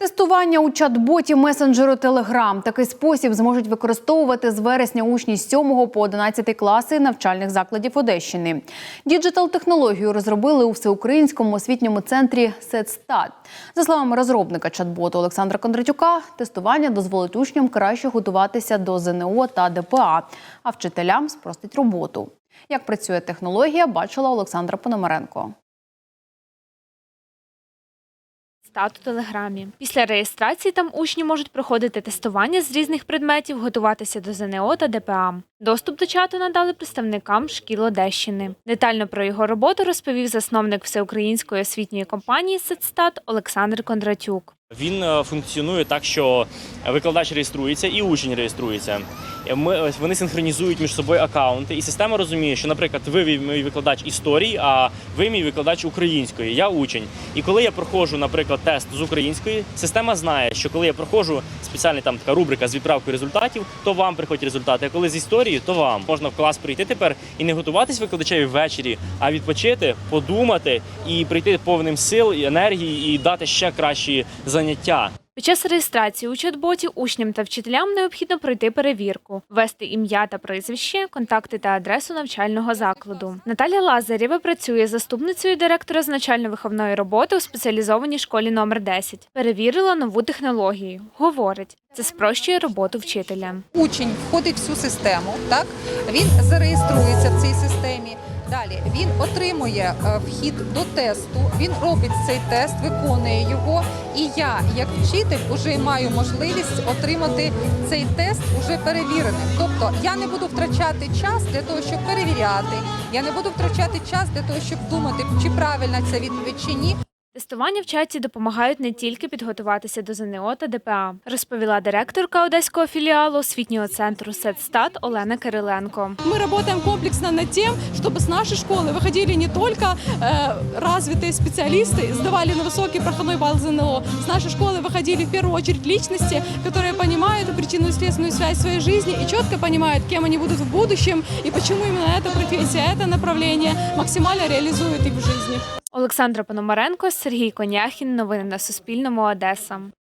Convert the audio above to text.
Тестування у чат-боті месенджеру Telegram. Такий спосіб зможуть використовувати з вересня учні з 7 по 11 класи навчальних закладів Одещини. Діджитал-технологію розробили у всеукраїнському освітньому центрі Сетстат. За словами розробника чат-боту Олександра Кондратюка, тестування дозволить учням краще готуватися до ЗНО та ДПА, а вчителям спростить роботу. Як працює технологія, бачила Олександра Пономаренко. Стат у телеграмі. Після реєстрації там учні можуть проходити тестування з різних предметів, готуватися до ЗНО та ДПА. Доступ до чату надали представникам шкіл Одещини. Детально про його роботу розповів засновник всеукраїнської освітньої компанії Сецстат Олександр Кондратюк. Він е, функціонує так, що викладач реєструється і учень реєструється. Е, Ми вони синхронізують між собою акаунти, і система розуміє, що, наприклад, ви мій викладач історії, а ви мій викладач української. Я учень. І коли я проходжу, наприклад, тест з української, система знає, що коли я проходжу спеціальна там така рубрика з відправкою результатів, то вам приходять результати. А коли з історії, то вам можна в клас прийти тепер і не готуватись викладачеві ввечері, а відпочити, подумати і прийти повним сил і енергії і дати ще кращі заняття. Під час реєстрації у чат-боті учням та вчителям необхідно пройти перевірку, ввести ім'я та прізвище, контакти та адресу навчального закладу. Наталя Лазарєва працює заступницею директора з навчально-виховної роботи у спеціалізованій школі номер 10. Перевірила нову технологію. Говорить, це спрощує роботу вчителя. Учень входить в цю систему, так він зареєструється в цій системі. Далі він отримує е, вхід до тесту. Він робить цей тест, виконує його. І я, як вчитель, вже маю можливість отримати цей тест уже перевіреним. Тобто я не буду втрачати час для того, щоб перевіряти. Я не буду втрачати час для того, щоб думати, чи правильна ця відповідь чи ні. Тестування в чаті допомагають не тільки підготуватися до ЗНО та ДПА, розповіла директорка одеського філіалу освітнього центру Сетстат Олена Кириленко. Мы работаем комплексно над тем, чтобы с нашей школы выходили не только э, развитые специалисты, сдавали на высокий проходной балл ЗНО. С нашей школы выходили в первую очередь личности, которые понимают причинную следственную связь своей жизни и четко понимают, кем они будут в будущем и почему именно эта профессия, это направление максимально реализует их в жизни. Олександра Пономаренко, Сергій Коняхін. Новини на Суспільному. Одеса.